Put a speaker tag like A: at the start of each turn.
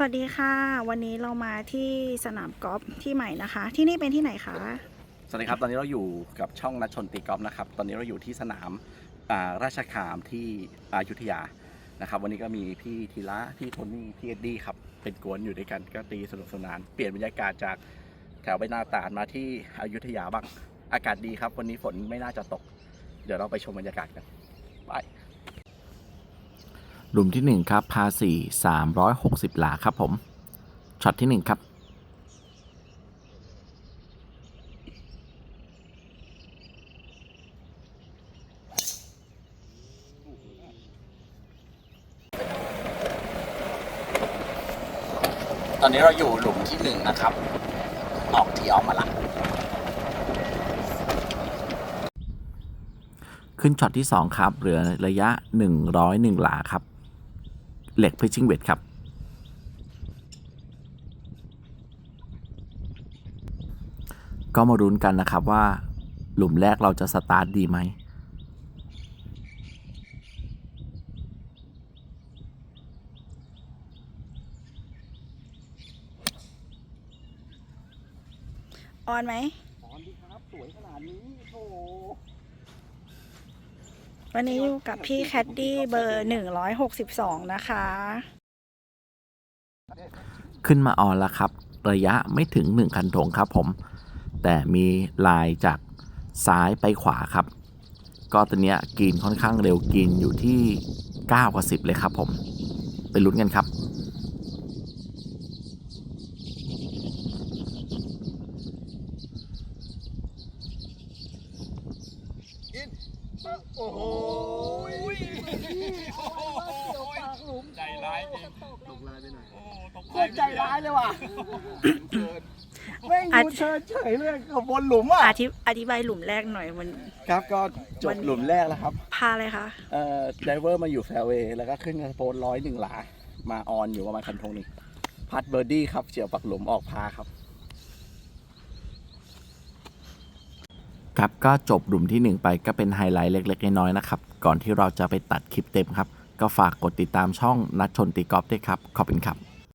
A: สวัสดีค่ะ วันนี้เรามาที่สนามกอล์ฟที่ใหม่นะคะ ที่นี่เป็นที่ไหนคะ
B: สวัสดีครับตอนนี้เราอยู่กับช่องนัดชนตีกอล์ฟนะครับ ตอนนี้เราอยู่ที่สนามอ่าราชคามที่อยุธยานะครับ วันนี้ก็มีพี่ธีระพี่โทนี่พี่เอ็ดดี้ครับเป็นกวนอยู่ด้วยกันก็ตีสนุกสนาน เปลี่ยนบรรยากาศจากแถวใบนาตาดมาที่อยุธยาบ้างอากาศดีครับ วันนี้ฝนไม่น่าจะตก เดี๋ยวเราไปชมบรรยากาศกันไป
C: หลุมที่ 1 ครับพา4 360 หลาครับผมช็อตที่ 1 ครับ
B: ตอนนี้เราอยู่หลุมที่หนึ่งนะครับ ออกที่ออกมาละ
C: ขึ้นช็อตที่2ครับ เหลือระยะ101หลาครับ เหล็กพิชชิ่งเวทครับ ก็มารุ้นกันนะครับว่า หลุมแรกเราจะสตาร์ทดีไหม
A: ออนไหม
B: ตอนที่ครับ สวยขนาดนี้โอ้
A: วันนี้อยู่กับพี่แคดดี้เบอร์หนึ่งร้อยหกสิบสองนะคะ
C: ขึ้นมาออนแล้วครับ ระยะไม่ถึงหนึ่งคันธงครับผม แต่มีลายจากซ้ายไปขวาครับ ก็ตัวเนี้ยกินค่อนข้างเร็วกินอยู่ที่ 9กว่า10 เลยครับผม ไปลุ้นกันครับ
B: โอ้โหใจร้ายจริงตกลายไปหน่อยโคตรใจร้ายเลยว่ะแม่ดูเชิญเฉยเลยกับบนหลุมอะ
A: อธิอธิบายหลุมแรกหน่อยมัน
B: ครับก็จบหลุมแรกแล้วครับ
A: พาอะไรคะ
B: เอ่อไดเวอร์มาอยู่แฟร์เวย์แล้วก็ขึ้นกระโปนร้อยหนึ่งหลา มาออนอยู่ประมาณคันธงหนึ่งพัดเบอร์ดี้ครับเฉียวปักหลุมออกพาครับ
C: ครับก็จบหลุมที่ 1 ไปก็เป็นไฮไลท์เล็ก ๆ น้อยๆนะครับ ก่อนที่เราจะไปตัดคลิปเต็มครับ ก็ฝากกดติดตามช่องนัดชนตีกอล์ฟด้วยครับ ขอบคุณครับ